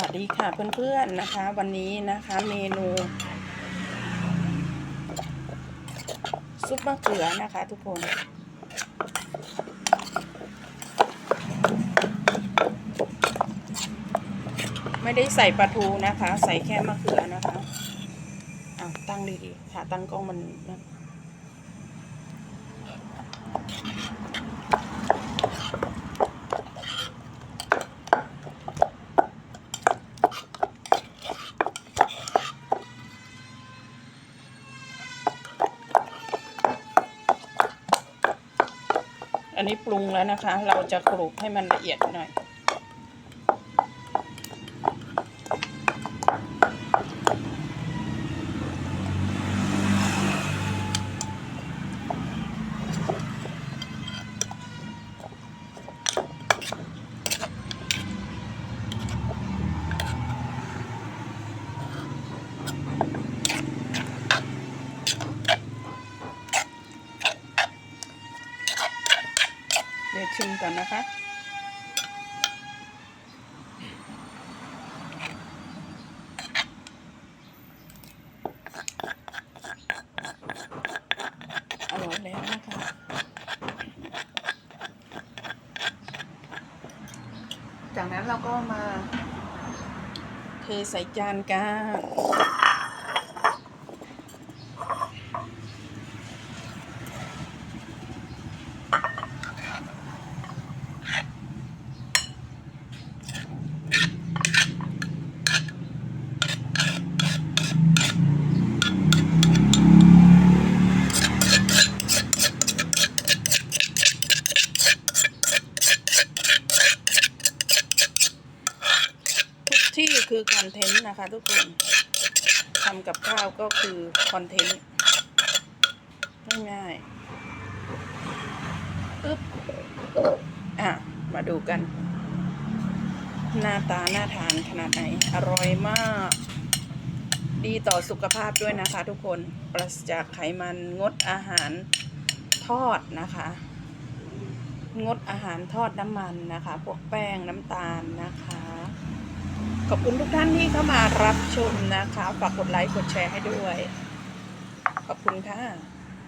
วัสดีค่ะเพื่อนๆนะคะ วันนี้นะคะเมนูซุปมะเขือนะคะ ทุกคน ไม่ได้ใส่ปลาทูนะคะ ใส่แค่มะเขือนะคะอ้าวตั้งดีๆค่ะตั้งกล้องมันนะ อันนี้ปรุงแล้วนะคะ เราจะกรุบให้มันละเอียดหน่อย เดี๋ยวชิมก่อนนะคะ อร่อยแล้วนะคะจากนั้นเราก็มาเทใส่จานกัน คือคอนเทนต์นะคะทุกคนทำกับข้าวก็คือคอนเทนต์ง่ายๆปึ๊บอะ มาดูกัน หน้าตาน่าทานขนาดไหน อร่อยมาก ดีต่อสุขภาพด้วยนะคะทุกคนปราศจากไขมันงดอาหารทอดนะคะ งดอาหารทอดน้ำมันนะคะ พวกแป้งน้ำตาลนะคะ ขอบคุณทุกท่านที่เข้ามารับชมนะคะ ฝากกดไลค์ กดแชร์ให้ด้วย ขอบคุณค่ะ